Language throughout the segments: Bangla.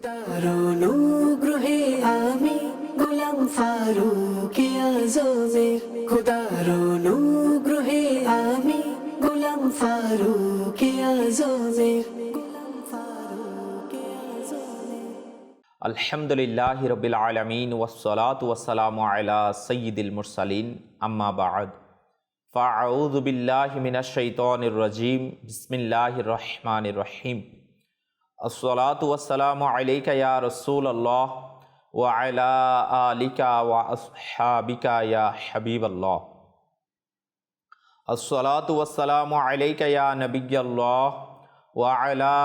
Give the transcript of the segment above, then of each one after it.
খোদার অনুগ্রহে আমি গোলাম ফারুক আজমের খোদার অনুগ্রহে আমি গোলাম ফারুক আজমের গোলাম ফারুক আজমের আলহামদুলিল্লাহ রবিল আলমিন ওসলাত ওসালাম আলা সঈদুল মুরসালিন আম্মা বাদ ফাউদ বিল্লাহ মিনাশৈতনির রাজিম বিসমিল্লাহ রহমান রহিম আসসালাতু ওয়াসসালামু আলাইকা রসুল আল্লাহ ওয়া আলা আলিকা ওয়া আসহাবিকা ইয়া হাবিব আল্লাহ আসসালাতু ওয়াসসালামু আলাইকা ইয়া নবিয়াল্লাহ ওয়া আলা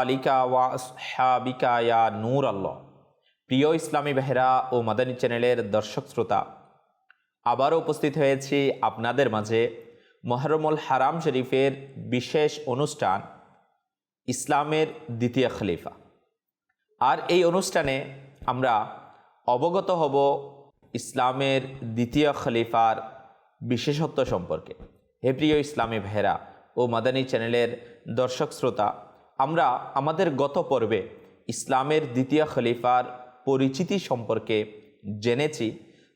আলিকা ওয়া আসহাবিকা ইয়া নূর আল্লাহ প্রিয় ইসলামী বেহরা ও মাদানী চ্যানেলের দর্শক শ্রোতা, আবারও উপস্থিত হয়েছি আপনাদের মাঝে মহরমুল হারাম শরীফের বিশেষ অনুষ্ঠান ইসলামের দ্বিতীয় খলিফা। আর এই অনুষ্ঠানে আমরা অবগত হব ইসলামের দ্বিতীয় খলিফার বিশেষত্ব সম্পর্কে। হে প্রিয় ইসলামী ভেরা ও মাদানী চ্যানেলের দর্শক শ্রোতা, আমরা আমাদের গত পর্বে ইসলামের দ্বিতীয় খলিফার পরিচিতি সম্পর্কে জেনেছি।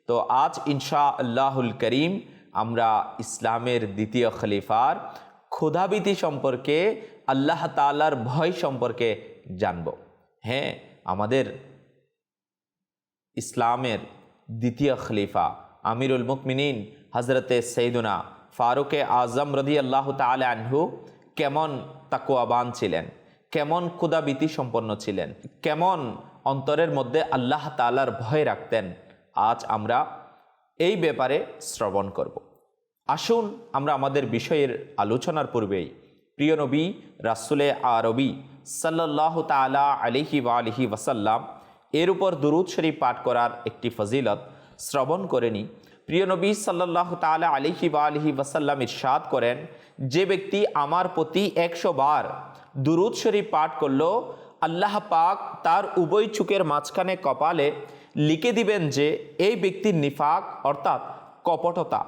তো আজ ইনশা আল্লাহুল করিম আমরা ইসলামের দ্বিতীয় খলিফার ক্ষুধাবিতি সম্পর্কে আল্লাহ তালার ভয় সম্পর্কে জানব। হ্যাঁ আমাদের ইসলামের দ্বিতীয় খলিফা আমিরুল মুকমিনিন হজরতে সৈদুনা ফারুকে আজম রদি আল্লাহ আনহু কেমন তাকুয়াবান ছিলেন? কেমন ক্ষুদাবিতি সম্পন্ন ছিলেন? কেমন অন্তরের মধ্যে আল্লাহ তালার ভয় রাখতেন? আজ আমরা এই ব্যাপারে শ্রবণ করব। আসুন আমরা আমাদের বিষয়ের আলোচনার পূর্বেই প্রিয় নবী, রাসুলে আরবি সাল্লাহ তালা আলিহি আলিহি ওয়াসাল্লাম এর উপর দুরুদ শরীফ পাঠ করার একটি ফজিলত শ্রবণ করে নি। প্রিয় নবী সাল্লাহ তালা আলিহি আলিহি ওয়াসাল্লাম ইরশাদ করেন, যে ব্যক্তি আমার প্রতি একশো বার দুরুদ শরীফ পাঠ করল, আল্লাহ পাক তার উভয় চুকের মাঝখানে কপালে লিখে দিবেন যে, এই ব্যক্তির নিফাক অর্থাৎ কপটতা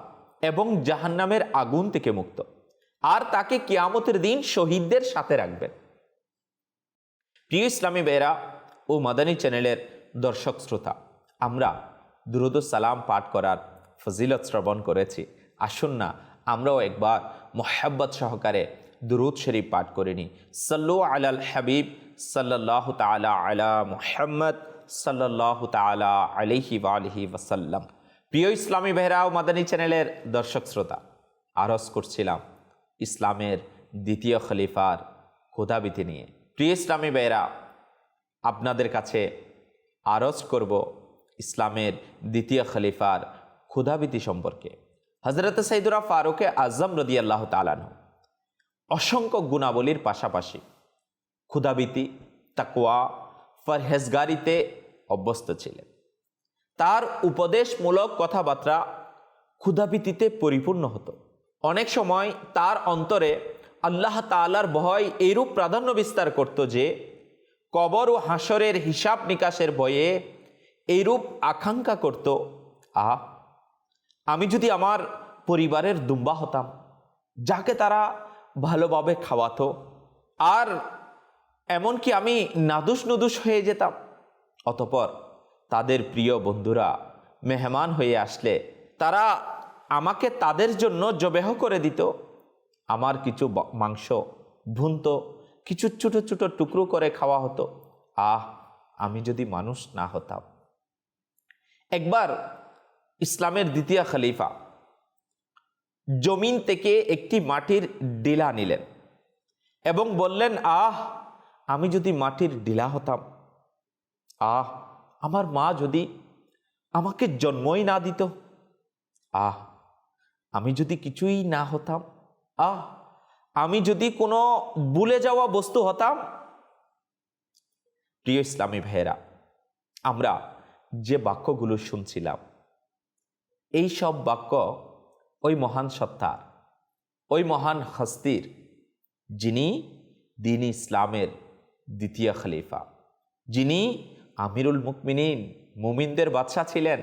এবং জাহান্নামের আগুন থেকে মুক্ত। আর তাকে কিয়ামতের দিন শহীদদের সাথে রাখবেন। প্রিয় ইসলামী বেরা ও মাদানী চ্যানেলের দর্শক শ্রোতা, আমরা দুরুদ সালাম পাঠ করার ফজিলত শ্রবণ করেছি। আসুন না, আমরাও একবার মোহাব্বত সহকারে দুরুদ শরীফ পাঠ করিনি সাল্লু আলাল হাবিব সাল্লাহ তালা আলা মুহাম্মদ সাল্লাহ তালা আলিহি আলহি ওয়াসাল্লাম। প্রিয় ইসলামী বেহরা ও মাদানী চ্যানেলের দর্শক শ্রোতা, আরজ করছিলাম ইসলামের দ্বিতীয় খলিফার ক্ষুধাবিধি নিয়ে। প্রিয় ইসলামী বেয়েরা আপনাদের কাছে আরজ করব ইসলামের দ্বিতীয় খলিফার ক্ষুধাবিতি সম্পর্কে। হজরত সাইদুরা ফারুকে আজম রদি আল্লাহ তালানহ অসংখ্য গুণাবলীর পাশাপাশি ক্ষুধাবিতি তাকুয়া ফরহেজগারিতে অভ্যস্ত ছিলেন। তার উপদেশমূলক কথাবার্তা ক্ষুধাবিতিতে পরিপূর্ণ হতো। অনেক সময় তার অন্তরে আল্লাহ তালার ভয় এইরূপ প্রাধান্য বিস্তার করত যে, কবর ও হাসরের হিসাব নিকাশের ভয়ে এইরূপ আকাঙ্ক্ষা করত আহ আমি যদি আমার পরিবারের দুম্বা হতাম, যাকে তারা ভালোভাবে খাওয়াতো, আর এমনকি আমি নাদুস নুদুস হয়ে যেতাম, অতপর তাদের প্রিয় বন্ধুরা মেহমান হয়ে আসলে তারা আমাকে তাদের জন্য জবেহ করে দিত। আমার কিছু মাংস ভুনত কিছু ছোটো ছোটো টুকরো করে খাওয়া হতো। আহ, আমি যদি মানুষ না হতাম। একবার ইসলামের দ্বিতীয় খলিফা জমিন থেকে একটি মাটির ডিলা নিলেন এবং বললেন, আহ, আমি যদি মাটির ডিলা হতাম, আহ, আমার মা যদি আমাকে জন্মই না দিত। আহ আমি যদি কিছুই না হতাম, আহ, আমি যদি কোনো ভুলে যাওয়া বস্তু হতাম, প্রিয় ইসলামী ভাইয়েরা, আমরা যে বাক্যগুলো শুনছিলাম, এই সব বাক্য ওই মহান সত্তার, ওই মহান হস্তির, যিনি দিন ইসলামের দ্বিতীয় খলিফা, যিনি আমিরুল মুকমিনিন, মুমিনদের বাদশাহ ছিলেন,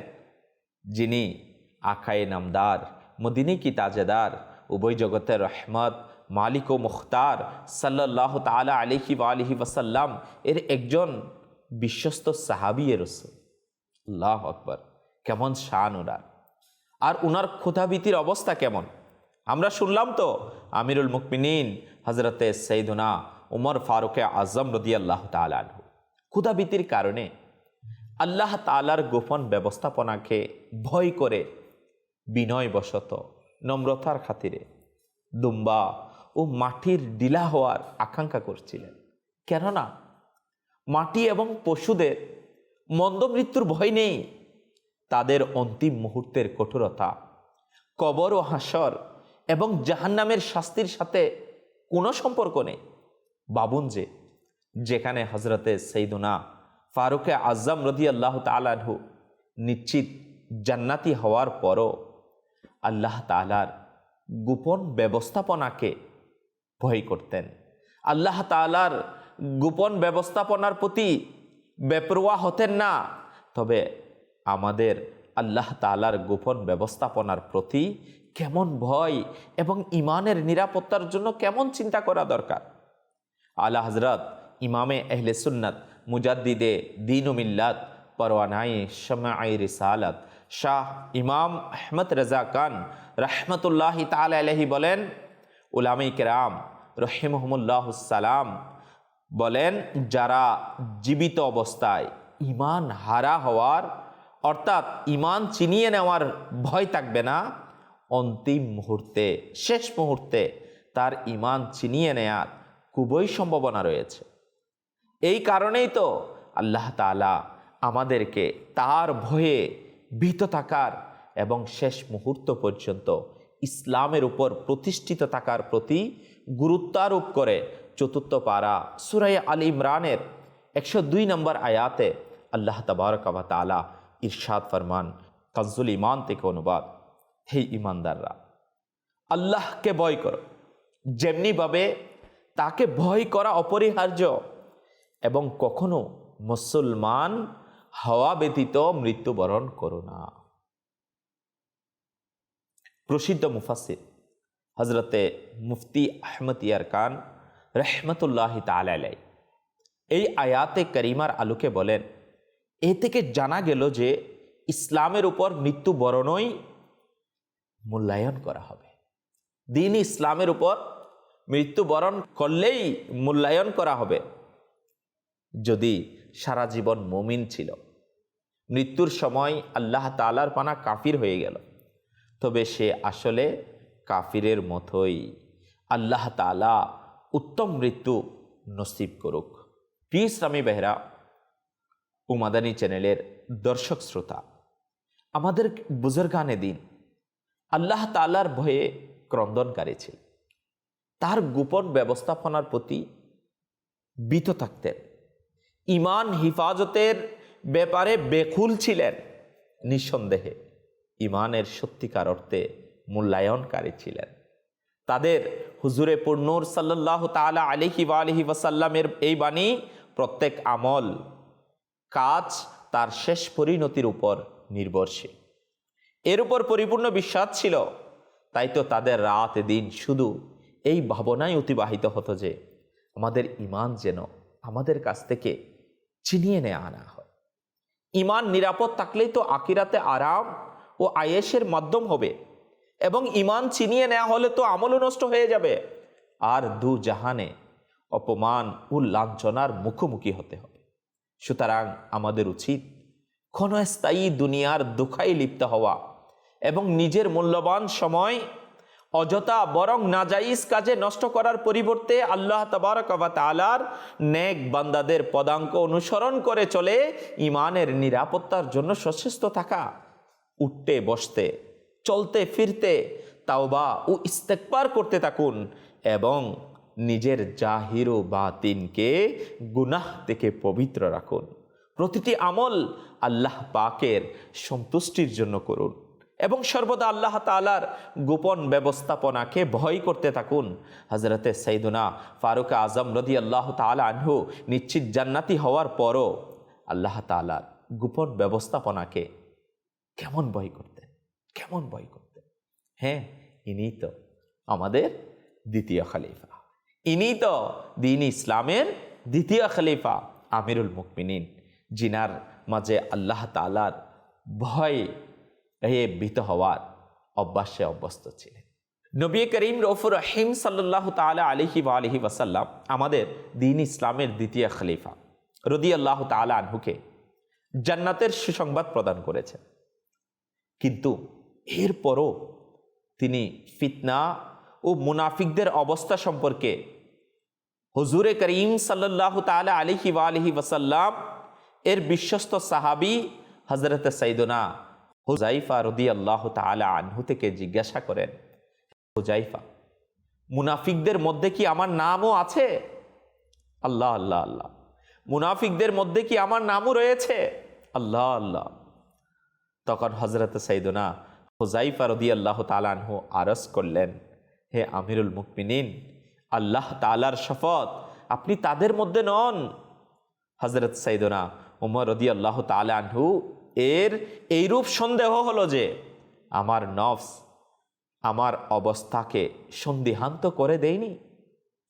যিনি আখায়ে নামদার মদিনী কি তাজেদার? উভয় জগতের রহমত, মালিক ও মুখতার সাল্লাহ তালা আলিহি বা আলিহি ওয়াসাল্লাম এর একজন বিশ্বস্ত সাহাবিয়ে রসুল। আল্লাহ আকবর। কেমন শান ওনার। আর উনার ক্ষুধাভীতির অবস্থা কেমন? আমরা শুনলাম তো, আমিরুল মুকমিনিন হজরতে সৈদুনা উমর ফারুকে আজম রদি আল্লাহ তালু ক্ষুধাভীতির কারণে আল্লাহ তালার গোপন ব্যবস্থাপনাকে ভয় করে বিনয়বশত নম্রতার খাতিরে দুম্বা ও মাটির ডিলা হওয়ার আকাঙ্ক্ষা করছিলেন। কেননা মাটি এবং পশুদের মন্দ মৃত্যুর ভয় নেই। তাদের অন্তিম মুহূর্তের কঠোরতা, কবর ও হাসর এবং জাহান্নামের শাস্তির সাথে কোনো সম্পর্ক নেই। বাবুন যে যেখানে হজরতে সৈদুনা ফারুকে আজম রদি আল্লাহ তালাহু নিশ্চিত জান্নাতি হওয়ার পরও আল্লাহ তালার গোপন ব্যবস্থাপনাকে ভয় করতেন। আল্লাহ তালার গোপন ব্যবস্থাপনার প্রতি বেপরোয়া হতেন না। তবে আমাদের আল্লাহ তালার গোপন ব্যবস্থাপনার প্রতি কেমন ভয় এবং ইমানের নিরাপত্তার জন্য কেমন চিন্তা করা দরকার? আলা হজরত ইমামে আহলে সুন্নত মুজাদ্দিদে দিন মিল্লাত পরওয়ানাই শমাই রিসালাত শাহ ইমাম আহমদ রাজা খান রহমতুল্লাহ তাল আলহি বলেন, উলামী কেরাম রহিমহমুল্লাহ বলেন, যারা জীবিত অবস্থায় ইমান হারা হওয়ার, অর্থাৎ ইমান চিনিয়ে নেওয়ার ভয় থাকবে না, অন্তিম মুহূর্তে, শেষ মুহূর্তে তার ইমান চিনিয়ে নেয়ার খুবই সম্ভাবনা রয়েছে। এই কারণেই তো আল্লাহ তালা আমাদেরকে তার ভয়ে ভীত থাকার এবং শেষ মুহূর্ত পর্যন্ত ইসলামের উপর প্রতিষ্ঠিত থাকার প্রতি গুরুত্বারোপ করে চতুর্থ পারা সুরাই আল ইমরানের একশো দুই নম্বর আয়াতে আল্লাহ তবরকাবা ইরশাদ ফরমান কাজুল ইমান থেকে অনুবাদ। হে ইমানদাররা আল্লাহকে ভয় করো। যেমনিভাবে তাকে ভয় করা অপরিহার্য এবং কখনো মুসলমান হওয়া ব্যতীত মৃত্যুবরণ করো না। প্রসিদ্ধ মুফাসির হজরতে মুফতি আহমদ ইয়ার খান রহমতুল্লাহ তালাই এই আয়াতে করিমার আলোকে বলেন, এ থেকে জানা গেল যে ইসলামের উপর মৃত্যুবরণই মূল্যায়ন করা হবে। দিন ইসলামের উপর মৃত্যুবরণ করলেই মূল্যায়ন করা হবে। যদি সারা জীবন মমিন ছিল মৃত্যুর সময় আল্লাহ তালার পানা কাফির হয়ে গেল। তবে সে আসলে কাফিরের মতোই আল্লাহ তালা উত্তম মৃত্যু নসিব করুক। প্রিয় ইসলামী বেহরা উমাদানী চ্যানেলের দর্শক শ্রোতা, আমাদের বুজুর্গানে দিন আল্লাহ তালার ভয়ে ক্রন্দনকারী ছিল। তার গোপন ব্যবস্থাপনার প্রতি বিত থাকতেন ইমান হিফাজতের ব্যাপারে বেকুল ছিলেন। নিঃসন্দেহে ইমানের সত্যিকার অর্থে মূল্যায়নকারী ছিলেন। তাদের হুজুরে পূর্ণুর সাল্লাহ তালা আলিহি বা আলহি ওয়াসাল্লামের এই বাণী, প্রত্যেক আমল, কাজ তার শেষ পরিণতির উপর নির্ভরশীল। এর উপর পরিপূর্ণ বিশ্বাস ছিল, তাই তো তাদের রাত দিন শুধু এই ভাবনায় অতিবাহিত হতো যে, আমাদের ইমান যেন আমাদের কাছ থেকে চিনিয়ে নেওয়া আনা ইমান নিরাপদ থাকলেই তো আকিরাতে আরাম ও আয়েসের মাধ্যম হবে। এবং ইমান চিনিয়ে নেওয়া হলে তো আমলও নষ্ট হয়ে যাবে। আর দু জাহানে অপমান ও লাঞ্ছনার মুখোমুখি হতে হবে। সুতরাং আমাদের উচিত ক্ষণস্থায়ী দুনিয়ার দুঃখাই লিপ্ত হওয়া এবং নিজের মূল্যবান সময় অযথা বরং নাজাইজ কাজে নষ্ট করার পরিবর্তে আল্লাহ তালার নেক বান্দাদের পদাঙ্ক অনুসরণ করে চলে ইমানের নিরাপত্তার জন্য সচেষ্ট থাকা, উঠতে, বসতে, চলতে, ফিরতে, তাওবা ও ইস্তেকবার করতে থাকুন এবং নিজের জাহির বাতিনকে গুনাহ থেকে পবিত্র রাখুন। প্রতিটি আমল আল্লাহ পাকের সন্তুষ্টির জন্য করুন। এবং সর্বদা আল্লাহ তালার গোপন ব্যবস্থাপনাকে ভয় করতে থাকুন। হজরতে সৈদুনা ফারুক আজম রদি আল্লাহ তালা আনহু নিশ্চিত জান্নাতি হওয়ার পরও আল্লাহ তালার গোপন ব্যবস্থাপনাকে কেমন ভয় করতেন? কেমন ভয় করতেন? হ্যাঁ ইনি তো আমাদের দ্বিতীয় খালিফা। ইনি তো দিন ইসলামের দ্বিতীয় খলিফা, আমিরুল মুকমিনিন জিনার মাঝে আল্লাহ তালার ভয় এ ভীত হওয়ার অভ্যাসে অভ্যস্ত ছিলেন। নবী করিম রফুর রহিম সাল্লাহ তালা আলহি বা আলহি ওয়াসাল্লাম আমাদের দিন ইসলামের দ্বিতীয় খলিফা রদি আল্লাহ তালা আনহুকে জান্নাতের সুসংবাদ প্রদান করেছেন। কিন্তু এরপরও তিনি ফিতনা ও মুনাফিকদের অবস্থা সম্পর্কে হজুরে করিম সাল্লাহ তালা আলহি আলহি ওয়াসাল্লাম এর বিশ্বস্ত সাহাবি হজরত সৈদনা হুজাইফা রদি আল্লাহ তালা আনহু থেকে জিজ্ঞাসা করেন হুজাইফা মুনাফিকদের মধ্যে কি আমার নামও আছে? আল্লাহ আল্লাহ আল্লাহ। মুনাফিকদের মধ্যে কি আমার নামও রয়েছে? আল্লাহ আল্লাহ। তখন হজরত সৈদনা হুজাইফা রদি আল্লাহ তালানহু আরস করলেন, হে আমিরুল মুকমিনিন আল্লাহ তালার শপথ আপনি তাদের মধ্যে নন। হজরত সৈদনা উমর রদি আল্লাহ তালানহু এর এইরূপ সন্দেহ হলো যে আমার নফস আমার অবস্থাকে সন্দিহান্ত করে দেয়নি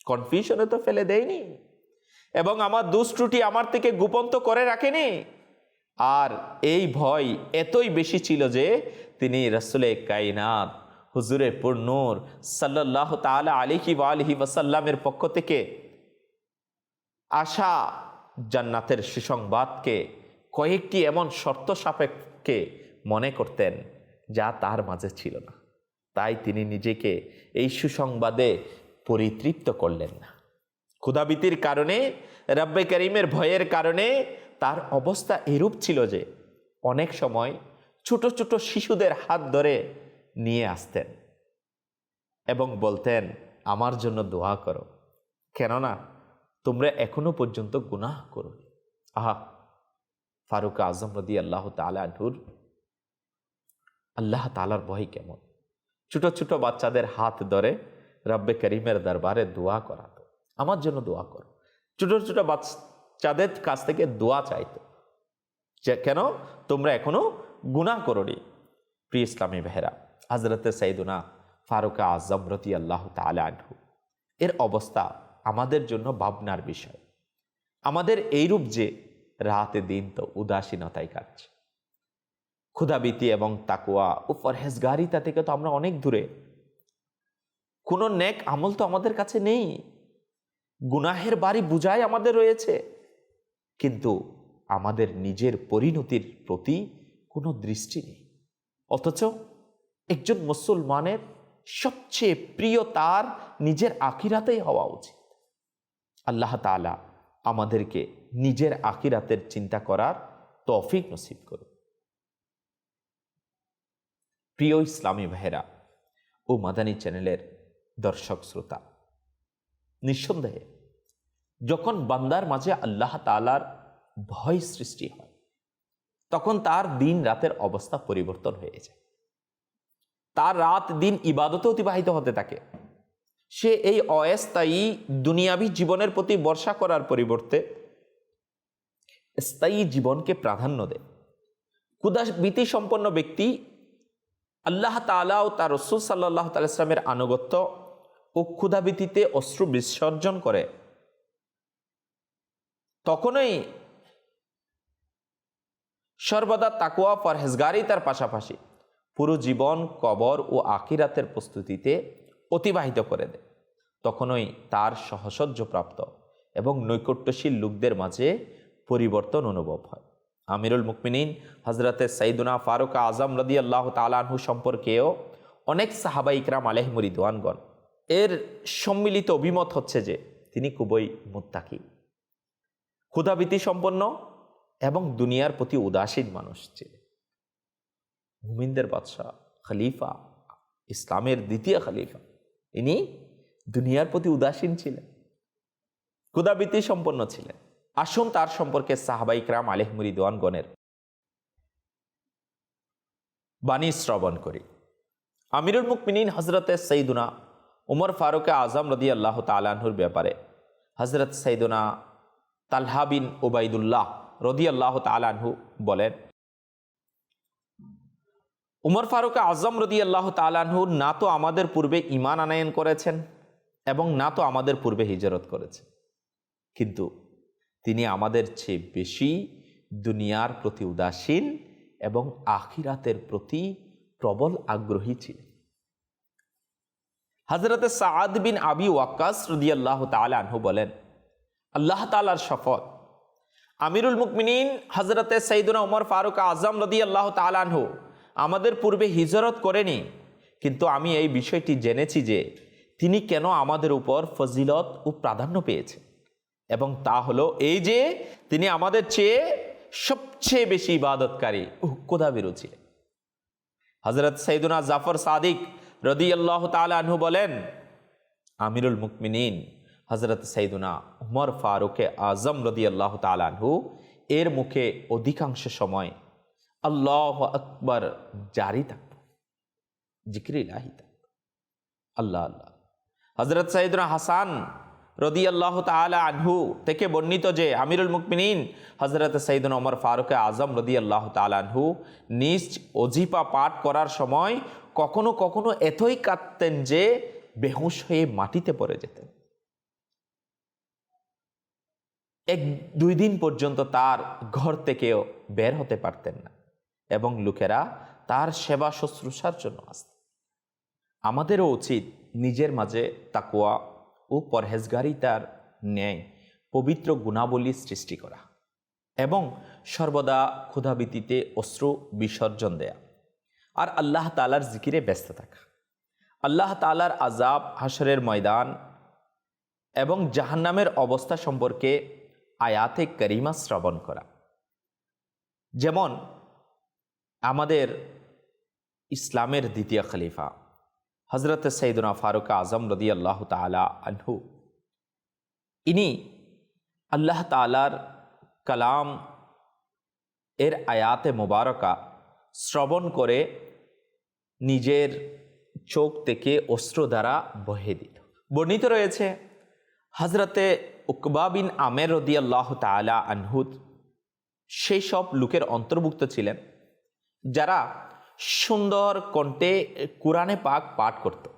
কনফিউশনে তো ফেলে দেয়নি, এবং আমার দুষ্ত্রুটি আমার থেকে গোপন তো করে রাখেনি। আর এই ভয় এতই বেশি ছিল যে তিনি রসুলে কাইনাত হুজুরে পূর্ণুর সাল্লাহ তালা আলিহি আলহি ওয়াসাল্লামের পক্ষ থেকে আশা জান্নাতের সুসংবাদকে কয়েকটি এমন শর্ত সাপেক্ষে মনে করতেন যা তার মাঝে ছিল না। তাই তিনি নিজেকে এই সুসংবাদে পরিতৃপ্ত করলেন না। ক্ষুধাবিতির কারণে, রব্বে করিমের ভয়ের কারণে তার অবস্থা এরূপ ছিল যে অনেক সময় ছোট ছোট শিশুদের হাত ধরে নিয়ে আসতেন এবং বলতেন, আমার জন্য দোয়া করো। কেননা তোমরা এখনও পর্যন্ত গুনাহ করো আহা ফারুক আজম রদি আল্লাহ তালাহুর আল্লাহ তালার ভয় কেমন? ছোট ছোট বাচ্চাদের হাত ধরে রব্বে করিমের দরবারে দোয়া করাতো আমার জন্য দোয়া করো। ছোট ছোট বাচ্চাদের কাছ থেকে দোয়া চাইতো যে কেন? তোমরা এখনও গুণা করনি। প্রিয় ইসলামী বেহেরা হজরতে সাইদুনা ফারুক আজম রতি আল্লাহ তালু এর অবস্থা আমাদের জন্য ভাবনার বিষয়। আমাদের এইরূপ যে রাতে দিন তো উদাসীনতায় কাটছে। ক্ষুধাবীতি এবং তাকুয়া ও ফরহেজগারিতা থেকে তো আমরা অনেক দূরে। কোনো নেক আমল তো আমাদের কাছে নেই। গুনাহের বাড়ি বুঝাই আমাদের রয়েছে। কিন্তু আমাদের নিজের পরিণতির প্রতি কোনো দৃষ্টি নেই। অথচ একজন মুসলমানের সবচেয়ে প্রিয় তার নিজের আখিরাতেই হওয়া উচিত। আল্লাহ তালা আমাদেরকে নিজের আখিরাতের চিন্তা করার তফিক নসিব করুন। প্রিয় ইসলামী ভাইরা ও মাদানী চ্যানেলের দর্শক শ্রোতা, নিঃসন্দেহে যখন বান্দার মাঝে আল্লাহ তালার ভয় সৃষ্টি হয়, তখন তার দিন রাতের অবস্থা পরিবর্তন হয়ে যায়। তার রাত দিন ইবাদতে অতিবাহিত হতে থাকে। সে এই অস্থায়ী দুনিয়াবী জীবনের প্রতি বর্ষা করার পরিবর্তে স্থায়ী জীবনকে প্রাধান্য দেয়। ক্ষুদাবীতি সম্পন্ন ব্যক্তি আল্লাহ তালা ও তার রসুল সাল্লাহ তালামের আনুগত্য ও ক্ষুধাবীতিতে অশ্রু বিসর্জন করে। তখনই সর্বদা তাকুয়া পরহেজগারি তার পাশাপাশি পুরো জীবন কবর ও আকিরাতের প্রস্তুতিতে অতিবাহিত করে দেয়। তখনই তার সহসহ্যপ্রাপ্ত এবং নৈকট্যশীল লোকদের মাঝে পরিবর্তন অনুভব হয়। আমিরুল মুকমিনিন হজরতে সাইদুনা ফারুক আজম রদি আল্লাহ তালাহু সম্পর্কেও অনেক সাহাবা ইকরাম আলহ মরিদওয়ানগণ এর সম্মিলিত অভিমত হচ্ছে যে, তিনি খুবই মুত্তাকি। ক্ষুধাভীতি সম্পন্ন এবং দুনিয়ার প্রতি উদাসীন মানুষ ছিলেন। মুমিনদের বাদশাহ খলিফা, ইসলামের দ্বিতীয় খলিফা। ইনি দুনিয়ার প্রতি উদাসীন ছিলেন। ক্ষুধাবৃত্তি সম্পন্ন ছিলেন। আসুন তার সম্পর্কে সাহাবাইকরাম আলেহ মুরিদওয়ানগণের বাণী শ্রবণ করি। আমিরুল মুকমিনিন হজরতে সৈদুনা উমর ফারুক আজম রদি আল্লাহ তালাহুর ব্যাপারে হজরত সৈদুনা তালহা বিন ওবায়দুল্লাহ রদি আল্লাহ তালাহু বলেন উমর ফারুক আজম রদি আল্লাহ তালাহু না তো আমাদের পূর্বে ইমান আনায়ন করেছেন এবং না তো আমাদের পূর্বে হিজরত করেছেন। কিন্তু তিনি আমাদের চেয়ে বেশি দুনিয়ার প্রতি উদাসীন এবং আখিরাতের প্রতি প্রবল আগ্রহী ছিলেন। হজরতে সাদ বিন আবি ওয়াক্কাস রদিয়াল্লাহ আনহু বলেন, আল্লাহ তালার শপথ আমিরুল মুকমিনিন হজরতে সঈদুনা উমর ফারুক আজম রদি আল্লাহ তালানহু আমাদের পূর্বে হিজরত করেনি। কিন্তু আমি এই বিষয়টি জেনেছি যে তিনি কেন আমাদের উপর ফজিলত ও প্রাধান্য পেয়েছে। এবং তা হলো এই যে তিনি আমাদের চেয়ে সবচেয়ে বেশি ইবাদতকারী কোদাবিরু ছিলেন হজরত সৈদুনা জাফর সাদিক রদি আল্লাহ তালু বলেন, আমিরুল মুকমিনিন হজরত সৈদুনা উমর ফারুকে আজম রদি আল্লাহ তালু এর মুখে অধিকাংশ সময় আল্লাহ আকবর, জারি থাকত জিক্রিলাহি থাকত আল্লাহ আল্লাহ। হজরত সৈদুনা হাসান রদি আল্লাহ তালা আনহু থেকে বর্ণিত যে আমিরুল মুকমিনিন হজরত সঈদুল ওমর ফারুক আজম রদি আল্লাহ তালানহু নিজ অজিপা পাঠ করার সময় কখনো কখনো এতই কাঁদতেন যে বেহুশ হয়ে মাটিতে পড়ে যেতেন। এক দুই দিন পর্যন্ত তার ঘর থেকেও বের হতে পারতেন না। এবং লোকেরা তার সেবা শুশ্রূষার জন্য আসত। আমাদেরও উচিত নিজের মাঝে তাকুয়া ও পরহেজগারিতার ন্যায় পবিত্র গুণাবলী সৃষ্টি করা এবং সর্বদা ক্ষুধাবীতিতে অশ্রু বিসর্জন দেয়া আর আল্লাহ তালার জিকিরে ব্যস্ত থাকা। আল্লাহ তালার আজাব হাসরের ময়দান এবং জাহান্নামের অবস্থা সম্পর্কে আয়াতে করিমা শ্রবণ করা। যেমন আমাদের ইসলামের দ্বিতীয় খলিফা হজরত সঈদুনা ফারুক আজম রদি আল্লাহ তালা আনহু। ইনি আল্লাহ তালার কালাম এর আয়াতে মোবারকা শ্রবণ করে নিজের চোখ থেকে অস্ত্র দ্বারা বহে দিল। বর্ণিত রয়েছে হজরতে উকবা বিন আমের রদি আল্লাহ তালা আনহুদ সেই সব লোকের অন্তর্ভুক্ত ছিলেন। যারা সুন্দর কণ্ঠে কোরআনে পাক পাঠ করত।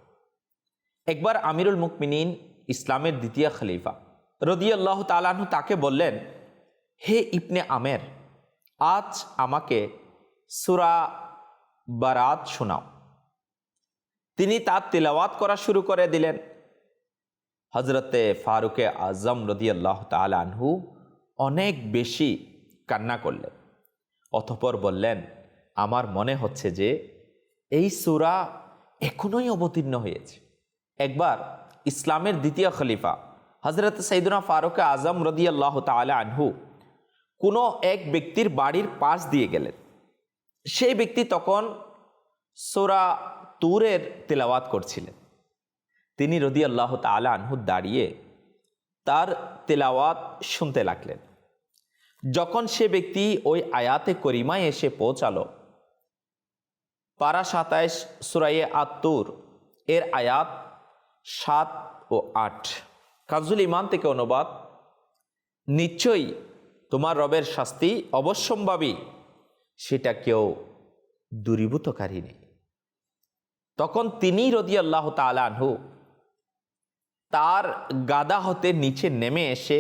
একবার আমিরুল মুকমিনিন ইসলামের দ্বিতীয় খলিফা রদিয়াল্লাহ তালাহু তাকে বললেন, হে ইবনে আমের, আজ আমাকে সুরা বারাত শোনাও। তিনি তার তিলাওয়াত করা শুরু করে দিলেন। হজরতে ফারুকে আজম রদিয়াল্লাহ তালাহু অনেক বেশি কান্না করলেন অথপর বললেন আমার মনে হচ্ছে যে এই সুরা এখনোই অবতীর্ণ হয়েছে। একবার ইসলামের দ্বিতীয় খলিফা হজরত সৈদুনা ফারুক আজম রদি আল্লাহ তালা আনহু কোনো এক ব্যক্তির বাড়ির পাশ দিয়ে গেলেন। সেই ব্যক্তি তখন সোরা তুরের তেলাওয়াত করছিলেন। তিনি রদি আল্লাহ তালা আনহু দাঁড়িয়ে তার তেলাওয়াত শুনতে লাগলেন। যখন সে ব্যক্তি ওই আয়াতে করিমায় এসে পৌঁছালো পারা সাতাইশ সুরাইয়ে আত্মুর এর আয়াত সাত ও আট। কাজুল ইমান থেকে অনুবাদ, নিশ্চয়ই তোমার রবের শাস্তি অবশ্যম্ভাবী, সেটা কেউ দূরীভূতকারী নেই তখন তিনি রদি আল্লাহ তালানহু তার গাদা হতে নিচে নেমে এসে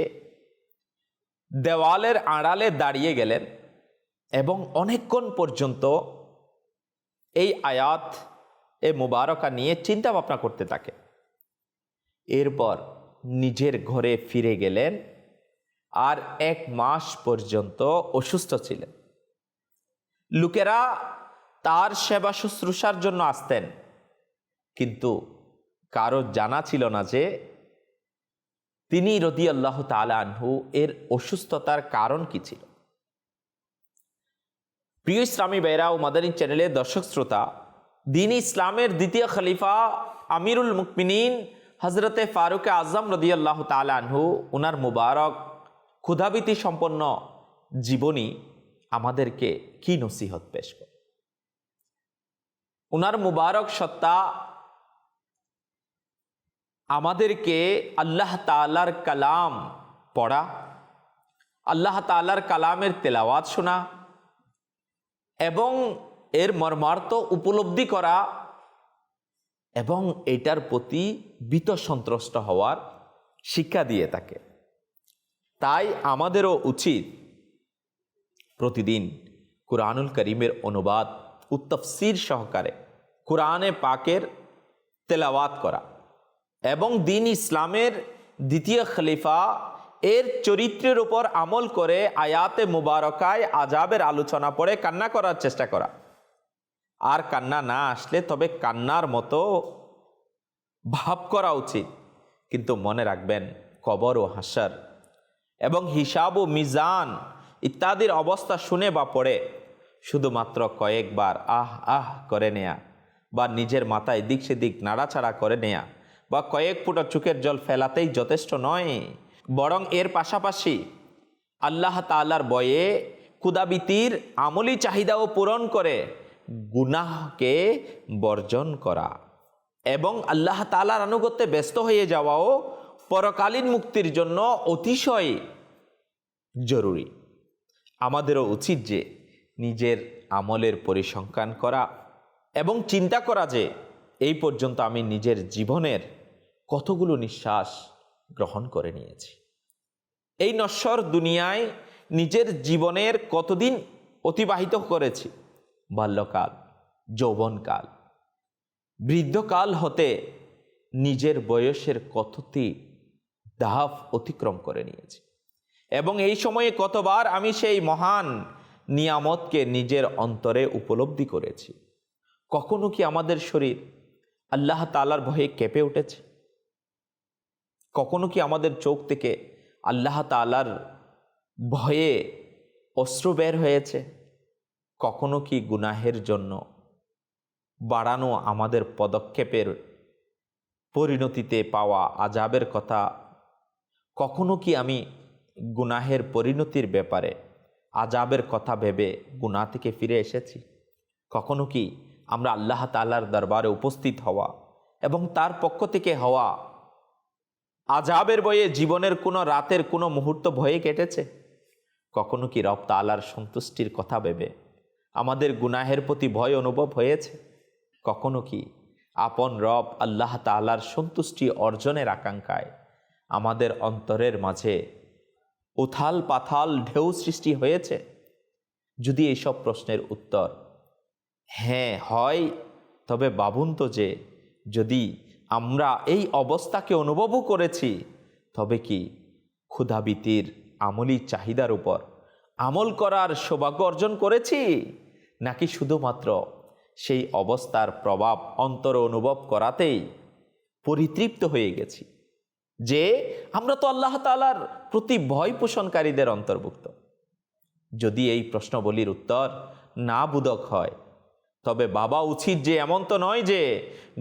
দেওয়ালের আড়ালে দাঁড়িয়ে গেলেন এবং অনেকক্ষণ পর্যন্ত এই আয়াত এ মুবারকা নিয়ে চিন্তা ভাবনা করতে থাকে। এরপর নিজের ঘরে ফিরে গেলেন আর এক মাস পর্যন্ত অসুস্থ ছিলেন। লোকেরা তার সেবা শুশ্রূষার জন্য আসতেন, কিন্তু কারও জানা ছিল না যে তিনি রদি আল্লাহ তালানহু এর অসুস্থতার কারণ কি ছিল। প্রিয় ইসলামী বেরা ও মাদানী চ্যানেলের দর্শক শ্রোতা, দিন ইসলামের দ্বিতীয় খলিফা আমিরুল মুকমিনিন হজরতে ফারুক আজম রদি আল্লাহ তালানহু ওনার মুবারক, ক্ষুধাবীতি সম্পন্ন জীবনী আমাদেরকে কি নসিহত পেশ করে? ওনার মুবারক সত্তা আমাদেরকে আল্লাহ তালার কালাম পড়া, আল্লাহ তালার কালামের তেলাওয়াত শোনা এবং এর মর্মার্থ উপলব্ধি করা এবং এটার প্রতি বিত সন্ত্রস্ত হওয়ার শিক্ষা দিয়ে থাকে। তাই আমাদেরও উচিত প্রতিদিন কোরআনুল করিমের অনুবাদ উত্তফসির সহকারে কোরআনে পাকের তেলাওয়াত করা এবং দিন ইসলামের দ্বিতীয় খলিফা এর চরিত্রের উপর আমল করে আয়াতে মুবারকায় আজাবের আলোচনা পড়ে কান্না করার চেষ্টা করা। আর কান্না না আসলে তবে কান্নার মতো ভাব করা উচিত। কিন্তু মনে রাখবেন, কবর ও হাসার এবং হিসাব ও মিজান ইত্যাদির অবস্থা শুনে বা পড়ে শুধুমাত্র কয়েকবার আহ আহ করে নেয়া বা নিজের মাথায় দিক সেদিক নাড়াচাড়া করে নেয়া বা কয়েক ফুটা চোখের জল ফেলাতেই যথেষ্ট নয়। বরং এর পাশাপাশি আল্লাহ তাআলার বয়ে কুদাবিতির আমলি চাহিদাও পূরণ করে গুনাহকে বর্জন করা এবং আল্লাহ তালার আনুগত্যে ব্যস্ত হয়ে যাওয়াও পরকালীন মুক্তির জন্য অতিশয় জরুরি। আমাদেরও উচিত যে নিজের আমলের পরিসংখ্যান করা এবং চিন্তা করা যে এই পর্যন্ত আমি নিজের জীবনের কতগুলো নিঃশ্বাস গ্রহণ করে নিয়েছি। এই নশ্বর দুনিয়ায় নিজের জীবনের কতদিন অতিবাহিত করেছি? বাল্যকাল, যৌবনকাল। বৃদ্ধকাল হতে নিজের বয়সের কতটি দাহাফ অতিক্রম করে নিয়েছি। এবং এই সময়ে কতবার আমি সেই মহান নিয়ামতকে নিজের অন্তরে উপলব্ধি করেছি। কখনো কি আমাদের শরীর আল্লাহ তালার ভয়ে কেঁপে উঠেছে? কখনো কি আমাদের চোখ থেকে আল্লাহ তালার ভয়ে অস্ত্র বের হয়েছে। কখনো কি গুনাহের জন্য বাড়ানো আমাদের পদক্ষেপের পরিণতিতে পাওয়া আজাবের কথা? কখনো কি আমি গুনাহের পরিণতির ব্যাপারে আজাবের কথা ভেবে গুনাহ থেকে ফিরে এসেছি? কখনো কি আমরা আল্লাহ তাল্লার দরবারে উপস্থিত হওয়া এবং তার পক্ষ থেকে হওয়া আজাবের বয়ে জীবনের কোনো রাতের কোনো মুহূর্ত ভয়ে কেটেছে? কখনো কি রব তালার সন্তুষ্টির কথা ভেবে আমাদের গুনাহের প্রতি ভয় অনুভব হয়েছে? কখনো কি আপন রব আল্লাহ তালার সন্তুষ্টি অর্জনের আকাঙ্ক্ষায় আমাদের অন্তরের মাঝে উথাল পাথাল ঢেউ সৃষ্টি হয়েছে? যদি এইসব প্রশ্নের উত্তর হ্যাঁ হয়, তবে বাবুন তো যে যদি আমরা এই অবস্থাকে অনুভবও করেছি। তবে কি ক্ষুধাবীতির আমলি চাহিদার উপর আমল করার সৌভাগ্য অর্জন করেছি? নাকি শুধুমাত্র সেই অবস্থার প্রভাব অন্তর অনুভব করাতেই পরিতৃপ্ত হয়ে গেছি? যে আমরা তো আল্লাহ তালার প্রতি ভয় পোষণকারীদের অন্তর্ভুক্ত। যদি এই প্রশ্নবলীর উত্তর না বুদক হয় তবে বাবা উচিত যে এমন তো নয় যে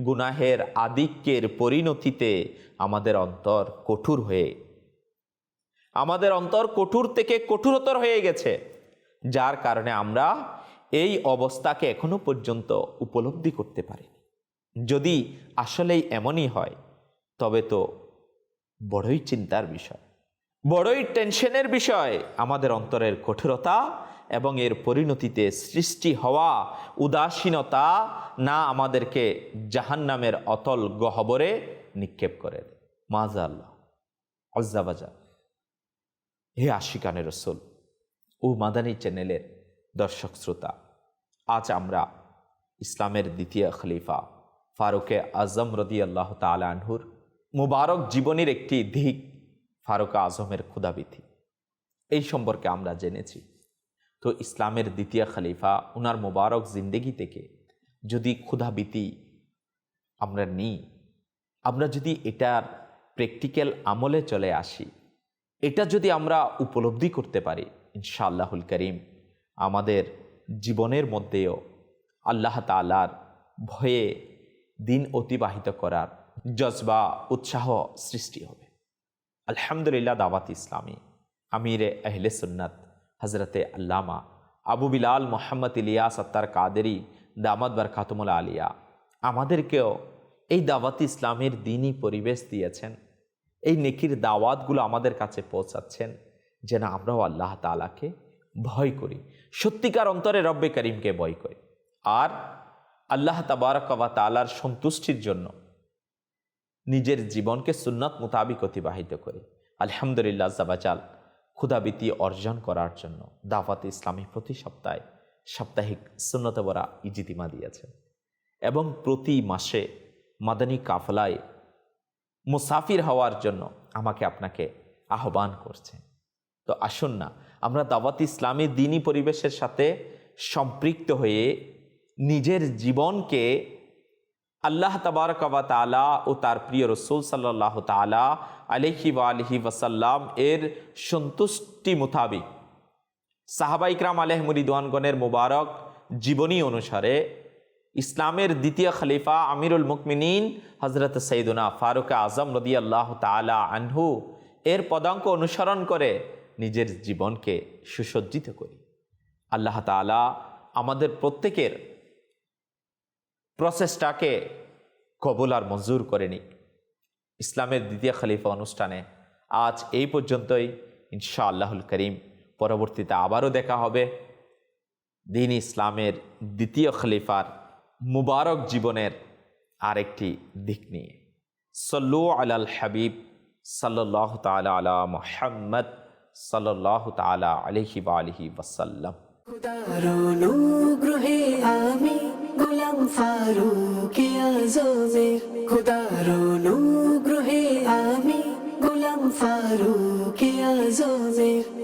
গুনাহের আধিক্যের পরিণতিতে আমাদের অন্তর কঠোর হয়ে, আমাদের অন্তর কঠোর থেকে কঠোরতর হয়ে গেছে, যার কারণে আমরা এই অবস্থাকে এখনও পর্যন্ত উপলব্ধি করতে পারিনি। যদি আসলেই এমনই হয়, তবে তো বড়ই চিন্তার বিষয়, বড়ই টেনশনের বিষয় আমাদের অন্তরের কঠোরতা এবং এর পরিণতিতে সৃষ্টি হওয়া উদাসীনতা না আমাদেরকে জাহান্নামের অতল গহবরে নিক্ষেপ করে মাজা আল্লাহ আজ্জাবাজা হে আশিকানের রসুল, ও মাদানী চ্যানেলের দর্শক শ্রোতা, আজ আমরা ইসলামের দ্বিতীয় খলিফা ফারুকে আজম রদি আল্লাহ তালাহুর মুবারক জীবনের একটি দিক ফারুক আজমের ক্ষুদাবিধি এই সম্পর্কে আমরা জেনেছি। তো ইসলামের দ্বিতীয় খালিফা উনার মোবারক জিন্দেগি থেকে যদি ক্ষুধাবীতি আমরা নিই, আমরা যদি এটার প্র্যাকটিক্যাল আমলে চলে আসি, এটা যদি আমরা উপলব্ধি করতে পারি, ইনশাআল্লাহুল করিম, আমাদের জীবনের মধ্যেও আল্লাহ তালার ভয়ে দিন অতিবাহিত করার জজবা, উৎসাহ সৃষ্টি হবে। আলহামদুলিল্লাহ দাওয়াত ইসলামী আমিরে আহলে সুন্নাত। হজরতে আল্লামা আবু বিলাল মোহাম্মদ ইলিয়াস আত্তার কাদেরি দামাদ বরকাতমুল আলিয়া। আমাদেরকেও এই দাওয়াত ইসলামের দিনই পরিবেশ দিয়েছেন। এই নেকির দাওয়াতগুলো আমাদের কাছে পৌঁছাচ্ছেন। যেন আমরাও আল্লাহ তালাকে ভয় করি। সত্যিকার অন্তরে রব্বে করিমকে ভয় করি। আর আল্লাহ তাবারকবা তালার সন্তুষ্টির জন্য নিজের জীবনকে সুন্নত মোতাবিক অতিবাহিত করি। আলহামদুলিল্লাহ জাবাচাল ক্ষুদাবৃত্তি অর্জন করার জন্য দাফাতে ইসলামী প্রতি সপ্তাহে সাপ্তাহিক সুন্নতে বরা ইজিতিমা দিয়েছেন এবং প্রতি মাসে মাদানী কাফলায় মুসাফির হওয়ার জন্য আমাকে আপনাকে আহ্বান করছে। তো আসুন না, আমরা দাওয়াত ইসলামী দিনী পরিবেশের সাথে সম্পৃক্ত হয়ে নিজের জীবনকে আল্লাহ তাবারকাবা তালা ও তার প্রিয় রসুল সাল্লাহ তালা আলহি ওয়া আলহি ওয়াসাল্লাম এর সন্তুষ্টি মোতাবিক। সাহাবা ইকরাম আলহ মুরিদওয়ানগণের মুবারক জীবনী অনুসারে ইসলামের দ্বিতীয় খলিফা আমিরুল মুকমিনিন হজরত সৈদুনা ফারুক আজম রদি আল্লাহ তালা আনহু এর পদাঙ্ক অনুসরণ করে নিজের জীবনকে সুসজ্জিত করি। আল্লাহ তালা আমাদের প্রত্যেকের প্রসেসটাকে কবুল আর মঞ্জুর করে নিক। ইসলামের দ্বিতীয় খলিফা অনুষ্ঠানে আজ এই পর্যন্তই। ইনশা আল্লাহুল করিম। পরবর্তীতে আবারও দেখা হবে দিন ইসলামের দ্বিতীয় খলিফার মুবারক জীবনের আরেকটি দিক নিয়ে। সল্লু আলাল হাবিব সাল্লাহ তালা আলা মোহাম্মদ সাল্লাহ তালা আলহি বা আলহি আমি গোলাম ফারুক ফারুক আজমের